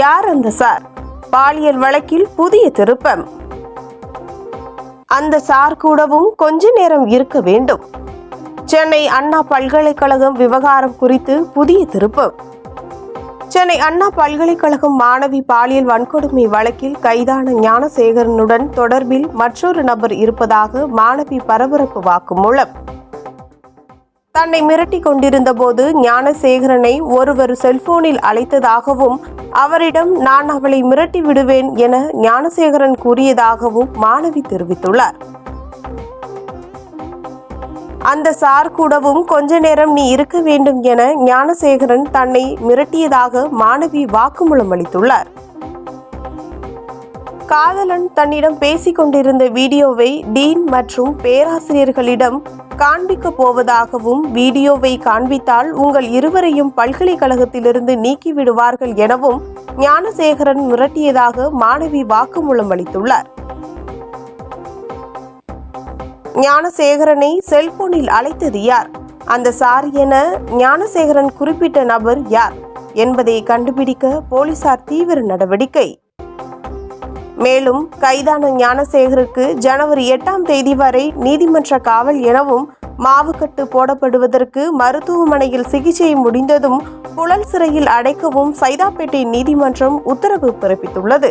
யார் அந்த சார்? பாலியல் வழக்கில் புதிய திருப்பம். அந்த சார் கூடவும் கொஞ்ச நேரம் இருக்க வேண்டும். சென்னை அண்ணா பல்கலைக்கழகம் விவகாரம் குறித்து புதிய திருப்பம். சென்னை அண்ணா பல்கலைக்கழகம் மாணவி பாலியல் வன்கொடுமை வழக்கில் கைதான ஞானசேகரனுடன் தொடர்பில் மற்றொரு நபர் இருப்பதாக மாணவி பரபரப்பு வாக்குமூலம். தன்னை மிரட்டி கொண்டிருந்த போது ஞானசேகரனை ஒருவர் செல்போனில் அழைத்ததாகவும் அவரிடம் நான் அவளை மிரட்டி விடுவேன் என ஞானசேகரன் கூறியதாகவும் மாணவி தெரிவித்துள்ளார். அந்த சார் கூடவும் கொஞ்ச நேரம் நீ இருக்க வேண்டும் என ஞானசேகரன் தன்னை மிரட்டியதாக மாணவி வாக்குமூலம் அளித்துள்ளார். காதலன் தன்னிடம் பேசிக் கொண்டிருந்த வீடியோவை டீன் மற்றும் பேராசிரியர்களிடம் காண்பிக்க போவதாகவும் வீடியோவை காண்பித்தால் உங்கள் இருவரையும் பல்கலைக்கழகத்திலிருந்து நீக்கிவிடுவார்கள் எனவும் ஞானசேகரன் மிரட்டியதாக மாணவி வாக்குமூலம் அளித்துள்ளார். ஞானசேகரனை செல்போனில் அழைத்தது யார்? அந்த சார் என ஞானசேகரன் குறிப்பிட்ட நபர் யார்? என்பதை கண்டுபிடிக்க போலீசார் தீவிர நடவடிக்கை. மேலும் கைதான ஞானசேகருக்கு ஜனவரி எட்டாம் தேதி வரை நீதிமன்ற காவல் எனவும் மாவுக்கட்டு போடப்படுவதற்கு மருத்துவமனையில் சிகிச்சை முடிந்ததும் புழல் சிறையில் அடைக்கவும் சைதாப்பேட்டை நீதிமன்றம் உத்தரவு பிறப்பித்துள்ளது.